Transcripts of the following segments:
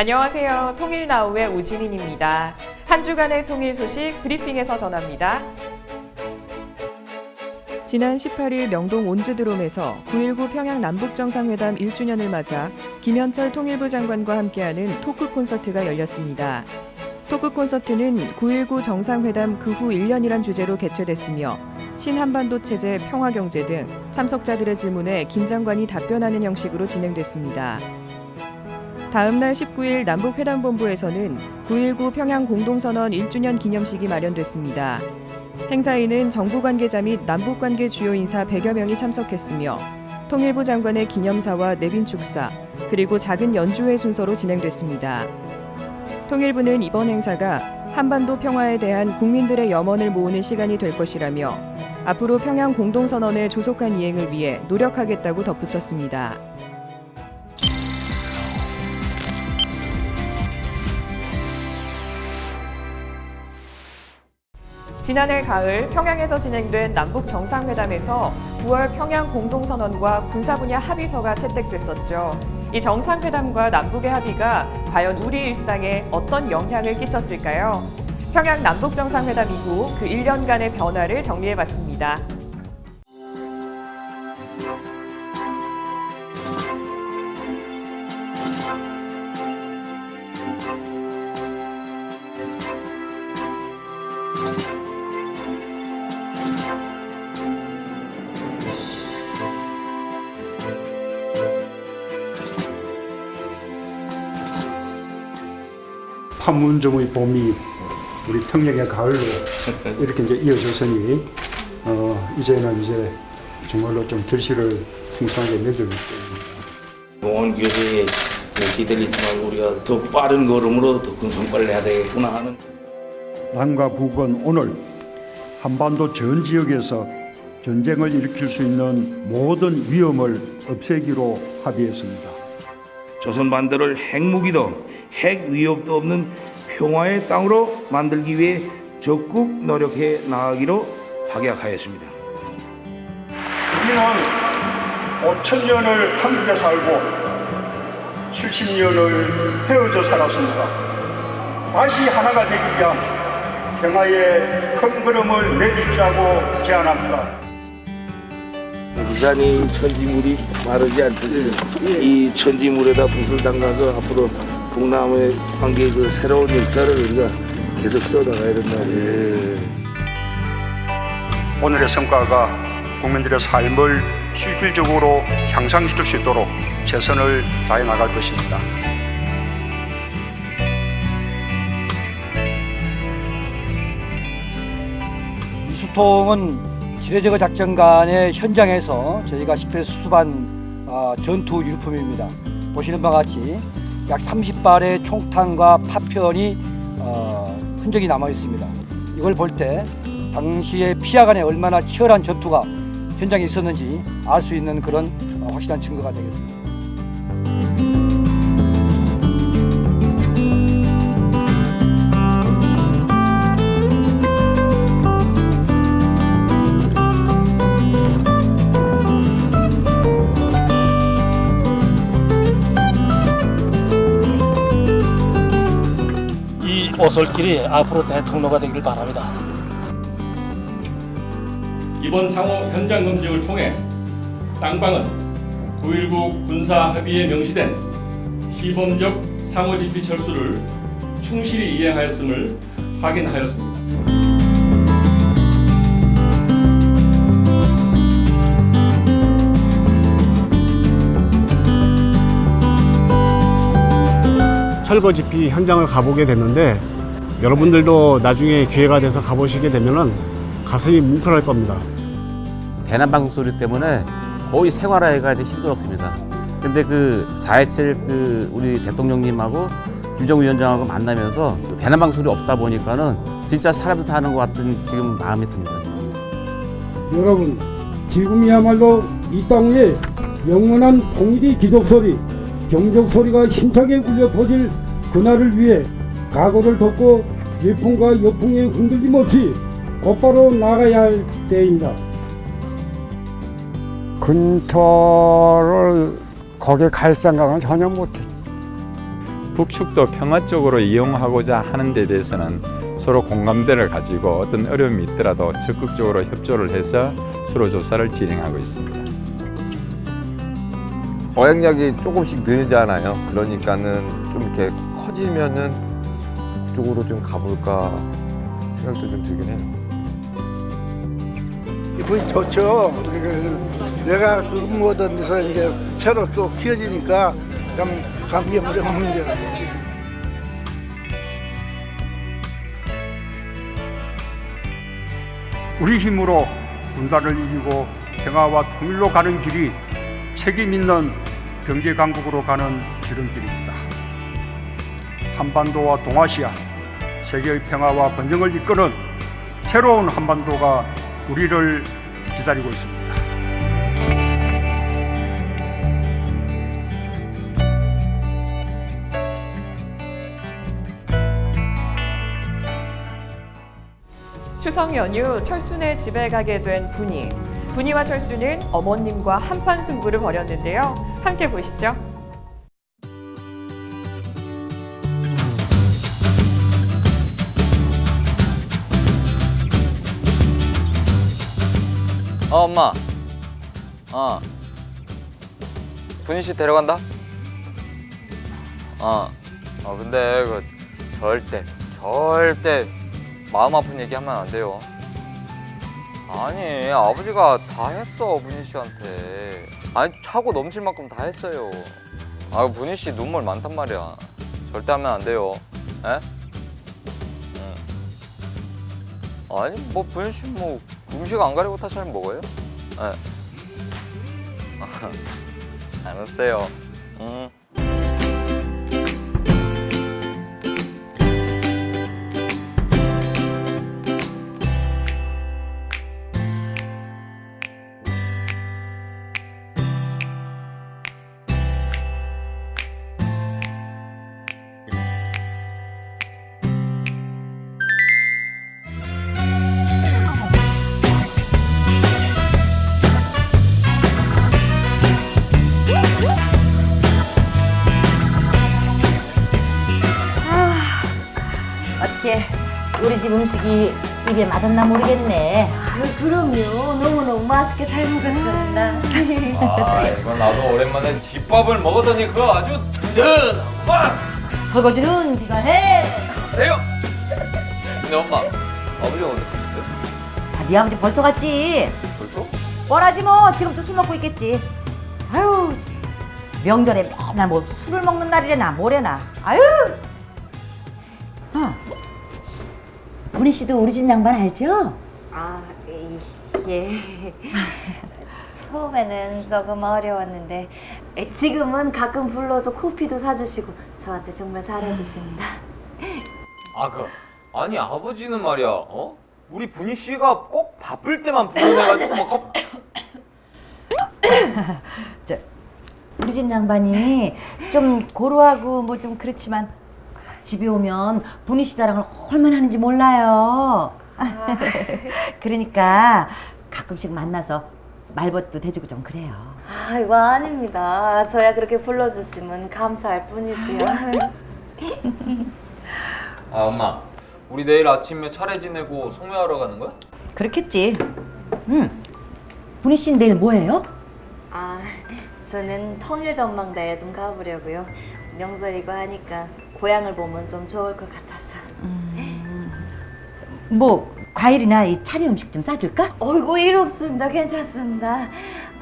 안녕하세요. 통일나우의 우지민입니다. 한 주간의 통일 소식 브리핑에서 전합니다. 지난 18일 명동 온즈드롬에서 9.19 평양 남북정상회담 1주년을 맞아 김현철 통일부 장관과 함께하는 토크 콘서트가 열렸습니다. 토크 콘서트는 9.19 정상회담 그 후 1년이란 주제로 개최됐으며 신한반도 체제, 평화경제 등 참석자들의 질문에 김 장관이 답변하는 형식으로 진행됐습니다. 다음 날 19일 남북회담본부에서는 9.19 평양 공동선언 1주년 기념식이 마련됐습니다. 행사에는 정부 관계자 및 남북 관계 주요 인사 100여 명이 참석했으며 통일부 장관의 기념사와 내빈 축사, 그리고 작은 연주회 순서로 진행됐습니다. 통일부는 이번 행사가 한반도 평화에 대한 국민들의 염원을 모으는 시간이 될 것이라며 앞으로 평양 공동선언의 조속한 이행을 위해 노력하겠다고 덧붙였습니다. 지난해 가을 평양에서 진행된 남북 정상회담에서 9월 평양 공동선언과 군사 분야 합의서가 채택됐었죠. 이 정상회담과 남북의 합의가 과연 우리 일상에 어떤 영향을 끼쳤을까요? 평양 남북 정상회담 이후 그 1년간의 변화를 정리해 봤습니다. 문점의 봄이 우리 평양의 가을로 이렇게 이제 이어졌으니 어, 이제는 이제 정말로 좀 결실을 풍성하게 맺을 공원 교회에 기다리지 말고 우리가 더 빠른 걸음으로 더 큰 성과를 내야 되겠구나 하는 남과 북은 오늘 한반도 전 지역에서 전쟁을 일으킬 수 있는 모든 위험을 없애기로 합의했습니다. 조선 반도를 핵무기도 핵 위협도 없는 평화의 땅으로 만들기 위해 적극 노력해 나가기로 확약하였습니다. 우리는 5천 년을 한국에 살고 70년을 헤어져 살았습니다. 다시 하나가 되기 위한 평화의 큰 걸음을 내딛자고 제안합니다. 부산이 천지물이 마르지 않듯이 이 천지물에다 붓을 담가서 앞으로 동남의 관계 그 새로운 역사를 우리가 계속 써나가야 된다. 예. 오늘의 성과가 국민들의 삶을 실질적으로 향상시킬 수 있도록 최선을 다해 나갈 것입니다. 이 수통은 지뢰제거 작전 간의 현장에서 저희가 식별 수습한 아, 전투 유품입니다. 보시는 바와 같이 약 30발의 총탄과 파편이 어, 흔적이 남아 있습니다. 이걸 볼 때 당시에 피하 간에 얼마나 치열한 전투가 현장에 있었는지 알 수 있는 그런 어, 확실한 증거가 되겠습니다. 오솔길이 앞으로 대통로가 되길 바랍니다. 이번 상호 현장 검증을 통해 쌍방은 9.19 군사 합의에 명시된 시범적 상호 지피 철수를 충실히 이행하였음을 확인하였습니다. 철거 집피 현장을 가보게 됐는데 여러분들도 나중에 기회가 돼서 가보시게 되면은 가슴이 뭉클할 겁니다. 대남 방송 소리 때문에 거의 생활하기가 이제 힘들었습니다. 근데 그 4.27 그 우리 대통령님하고 김정우 위원장하고 만나면서 그 대남 방송 소리 없다 보니까는 진짜 사람들 사는 것 같은 지금 마음이 듭니다. 여러분 지금이야말로 이땅 위에 영원한 통일의 기적 소리 경적 소리가 힘차게 울려 퍼질 그날을 위해 각오를 덮고 위풍과 역풍에 흔들림 없이 곧바로 나가야 할 때입니다. 근처를 거기 갈 생각은 전혀 못했지. 북측도 평화적으로 이용하고자 하는 데 대해서는 서로 공감대를 가지고 어떤 어려움이 있더라도 적극적으로 협조를 해서 수로 조사를 진행하고 있습니다. 어획량이 조금씩 늘잖아요. 그러니까는 좀 이렇게 커지면은 그쪽으로 좀 가볼까 생각도 좀 들긴 해요. 기분이 좋죠. 그, 내가 그 근무하던 데서 이제 새로 또 키워지니까 참 감개무량합니다. 우리 힘으로 군단을 이기고 평화와 통일로 가는 길이 책임 있는 경제 강국으로 가는 지름길입니다. 한반도와 동아시아, 세계의 평화와 번영을 이끄는 새로운 한반도가 우리를 기다리고 있습니다. 추석 연휴 철순의 집에 가게 된 분이. 분이와 철수는 어머님과 한판 승부를 벌였는데요. 함께 보시죠. 어 엄마. 어. 분희 씨 데려간다? 어, 어 근데 그 절대 절대 마음 아픈 얘기 하면 안 돼요. 아니 아버지가 다 했어 분희 씨한테 아니 차고 넘칠 만큼 다 했어요 아 분희 씨 눈물 많단 말이야 절대 하면 안 돼요 에? 응. 아니 뭐 분희 씨뭐 음식 안 가리고 다 잘 먹어요? 네. 알았어요. 음. 집 음식이 입에 맞았나 모르겠네. 그럼요. 너무너무 맛있게 잘 먹었습니다. 아 이건 나도 오랜만에 집밥을 먹었더니 그거 아주 든든하구만. 설거지는 네가 해. 세요. 근데 엄마 아버지가 언제 갔어요? 아, 네 아버지 벌써 갔지. 벌써? 뻔하지 뭐. 지금도 술 먹고 있겠지. 아유, 진짜. 명절에 맨날 뭐 술을 먹는 날이래나 뭐래나. 아유. 어. 분희 씨도 우리 집 양반 알죠? 아, 예. 처음에는 조금 어려웠는데 지금은 가끔 불러서 커피도 사주시고 저한테 정말 잘해주십니다. 아 그 아니 아버지는 말이야 어? 우리 분희 씨가 꼭 바쁠 때만 부르내가지고 막 컵- 저, 우리 집 양반이 좀 고루하고 뭐 좀 그렇지만 집에 오면 씨 자랑을 얼마나 하는지 몰라요. 그러니까 가끔씩 만나서 말벗도 대주고 좀 그래요. 아이고 아닙니다. 저야 그렇게 불러주시면 감사할 뿐이지요. 아 엄마 우리 내일 아침에 차례 지내고 송묘하러 가는 거야? 그렇겠지. 응. 분희 씨는 내일 뭐해요? 아, 저는 통일 전망대에 좀 가보려고요. 명절이고 하니까 고향을 보면 좀 좋을 것 같아서. 뭐 과일이나 이 차례 음식 좀 싸줄까? 어이구 일 없습니다. 괜찮습니다.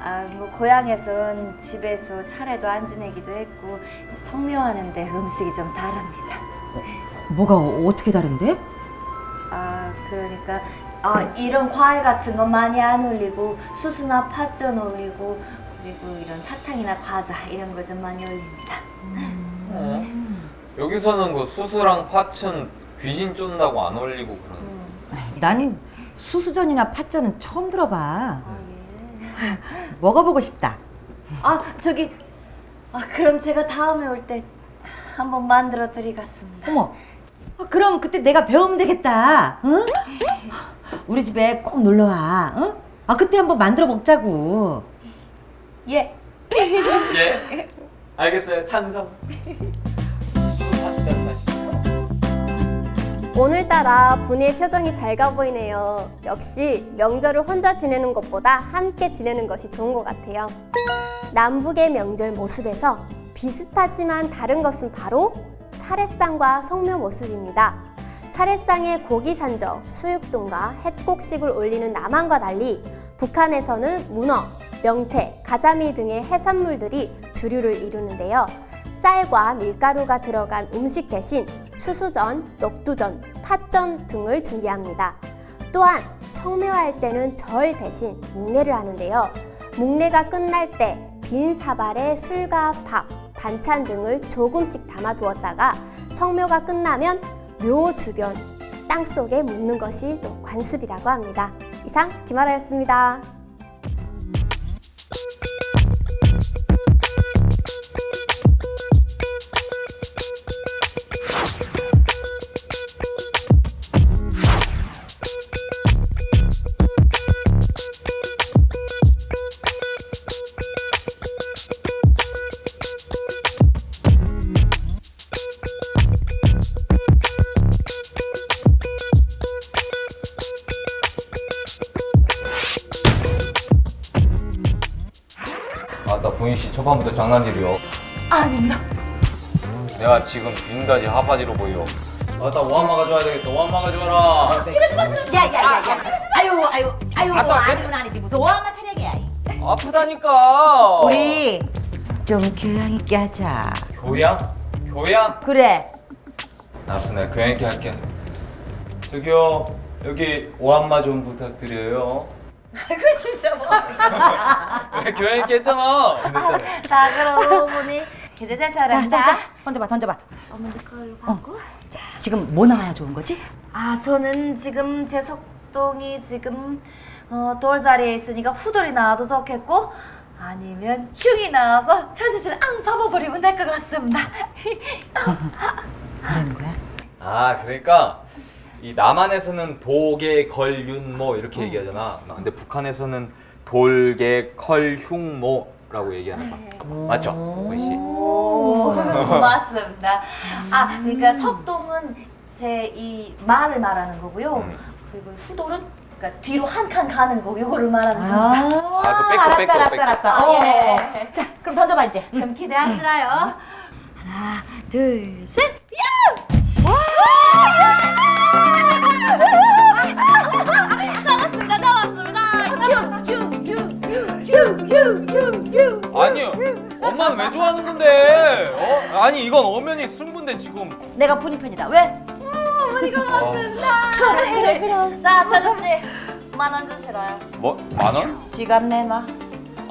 아, 뭐 고향에선 집에서 차례도 안 지내기도 했고 성묘하는데 음식이 좀 다릅니다. 뭐가 어떻게 다른데? 아, 그러니까 아, 이런 과일 같은 거 많이 안 올리고 수수나 팥전 올리고 그리고 이런 사탕이나 과자 이런 걸 좀 많이 올립니다. 어? 여기서는 그 수수랑 팥은 귀신 쫓는다고 안 올리고 그러는 난 수수전이나 팥전은 처음 들어봐. 아, 예. 먹어보고 싶다. 아, 저기 아, 그럼 제가 다음에 올 때 한번 만들어 드리겠습니다. 어머, 아, 그럼 그때 내가 배우면 되겠다. 응? 우리 집에 꼭 놀러 와. 응? 아 그때 한번 만들어 먹자고. 예. 예 알겠어요 찬성 오늘따라 분이의 표정이 밝아 보이네요. 역시 명절을 혼자 지내는 것보다 함께 지내는 것이 좋은 것 같아요. 남북의 명절 모습에서 비슷하지만 다른 것은 바로 차례상과 성묘 모습입니다. 차례상에 고기 산적, 수육동과 햇곡식을 올리는 남한과 달리 북한에서는 문어, 명태, 가자미 등의 해산물들이 주류를 이루는데요. 쌀과 밀가루가 들어간 음식 대신 수수전, 녹두전, 팥전 등을 준비합니다. 또한 성묘할 때는 절 대신 묵례를 하는데요. 묵례가 끝날 때 빈 사발에 술과 밥, 반찬 등을 조금씩 담아 두었다가 성묘가 끝나면 묘 주변 땅 속에 묻는 것이 또 관습이라고 합니다. 이상 김아라였습니다. 초반부터 장난질이요. 아닙니다. 내가 지금 빈다지 하바지로 보여. 아나 오한마 가져와야 되겠다. 오한마 가져와라. 이러지 마세요. 야야야야. 아유 아유 아유 아빠, 아니면 아니지 무슨 오한마 타령이야. 아프다니까. 우리 좀 교양 있게 하자. 교양? 교양? 그래. 알았어 내가 교양 있게 할게. 저기요 여기 오한마 좀 부탁드려요. 그 진짜 뭐. 왜 교양 있게 했잖아. 자 그럼 어머니 차례입니다. 자, 자, 자. 던져봐 던져봐. 어머니 걸로 받고. 지금 뭐 나와야 좋은 거지? 아 저는 지금 제 속동이 지금 어, 돌자리에 있으니까 후돌이 나와도 좋겠고 아니면 흉이 나와서 철철철 앙 잡아버리면 될 것 같습니다. 뭐라는 거야? 아 그러니까 이 남한에서는 도계 걸윤모 이렇게 얘기하잖아. 근데 북한에서는 돌계 컬흉모라고 얘기하는 거야. 맞죠, 보이 씨? 오 맞습니다. 아 그러니까 속동은 제 이 말을 말하는 거고요. 그리고 후돌은 그러니까 뒤로 한 칸 가는 거 이거를 말하는 겁니다. 아, 그 백도, 알았다 백도, 알았다 백도. 알았다. 아, 어. 예. 자 그럼 던져봐 이제. 그럼 기대하시나요? 하나, 둘, 셋, 야! 승부인데 지금. 내가 분이 편이다. 왜? 어머니가 맞습니다. 그래, 그럼. 자, 차주 씨, 만원 주시라요. 뭐? 만 원? 지갑 내놔.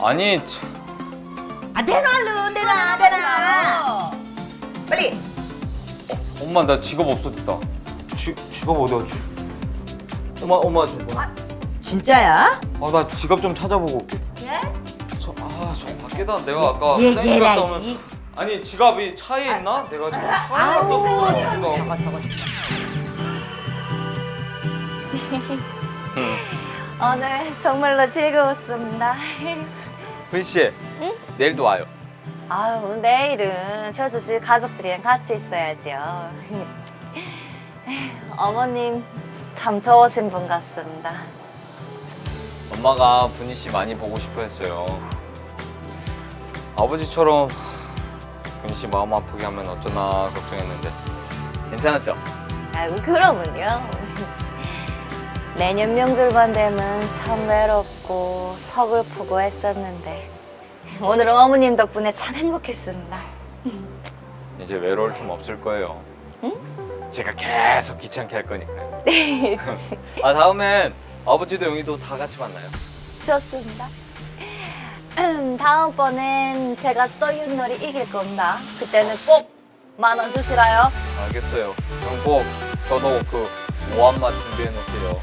아니 참. 아 내놔 얼른 내놔 내놔. 빨리. 엄마 나 지갑 없어졌다. 지, 지갑 어디 갔지? 엄마 엄마 좀 봐. 진짜야? 아나 지갑 좀 찾아보고 올게. 예? 저, 아, 저 밖에다 내가 아까 얘, 사인 얘라, 갔다 오면 이- 아니 지갑이 차에 있나? 내가 지금 차에 아우, 왔어. 저거 저거. 오늘 정말로 즐거웠습니다. 훈 씨, 내일도 와요. 아유, 내일은 철수 씨 가족들이랑 같이 있어야죠. 어머님 참 좋으신 분 같습니다. 엄마가 분희 씨 많이 보고 싶어 했어요. 아버지처럼 분희 씨 마음 아프게 하면 어쩌나 걱정했는데 괜찮았죠? 아이고 그러면요. 내년 명절만 되면 참 외롭고 서글프고 했었는데 오늘은 어머님 덕분에 참 행복했습니다. 이제 외로울 틈 없을 거예요. 제가 계속 귀찮게 할 거니까요. 네, 아 다음엔 아버지도 영희도 다 같이 만나요. 좋습니다. 음, 다음번엔 제가 또 윷놀이 이길 겁니다. 그때는 꼭 만 원 주시라요. 알겠어요. 그럼 꼭 저도 그 오한마 준비해 놓을게요.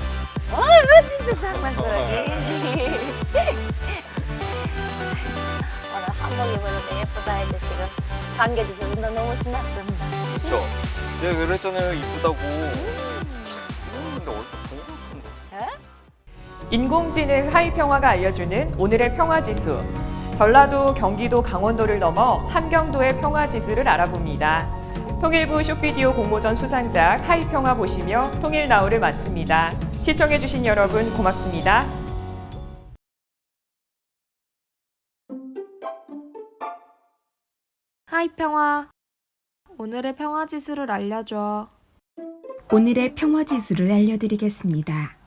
아이고 진짜 장난꾸러기. 오늘 한복 입었는데 예쁘다 해주시고 반겨주셔서 너무 신났습니다. 그렇죠? 내가 그랬잖아요. 이쁘다고. 근데 어디서 본것 같은데. 인공지능 하이평화가 알려주는 오늘의 평화지수. 전라도, 경기도, 강원도를 넘어 함경도의 평화지수를 알아봅니다. 통일부 쇼비디오 공모전 수상작 하이평화 보시며 통일나우를 마칩니다. 시청해주신 여러분 고맙습니다. 하이 평화. 오늘의 평화 지수를 알려줘. 오늘의 평화 지수를 알려드리겠습니다.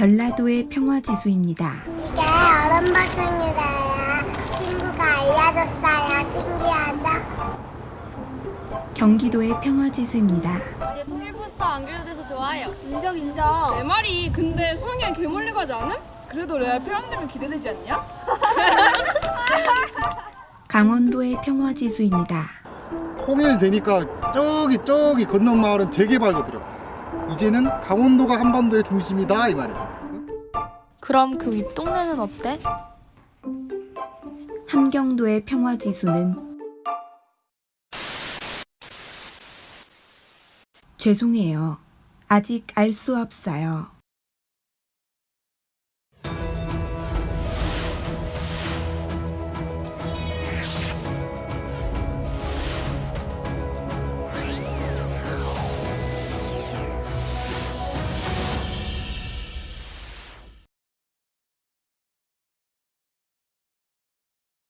전라도의 평화 지수입니다. 이게 얼음 버튼이래요. 친구가 알려줬어요. 신기하다. 경기도의 평화 지수입니다. 이제 통일 포스터 안 그려돼서 좋아요. 인정 인정. 내 말이 근데 수학여행 개멀리 가지 않음? 그래도 레알 평양되면 기대되지 않냐? 강원도의 평화 지수입니다. 통일되니까 저기 저기 건넌 마을은 재개발도 들어갔어. 이제는 강원도가 한반도의 중심이다 이 말이야. 그럼 그 윗동네는 어때? 함경도의 평화 지수는 죄송해요. 아직 알 수 없어요.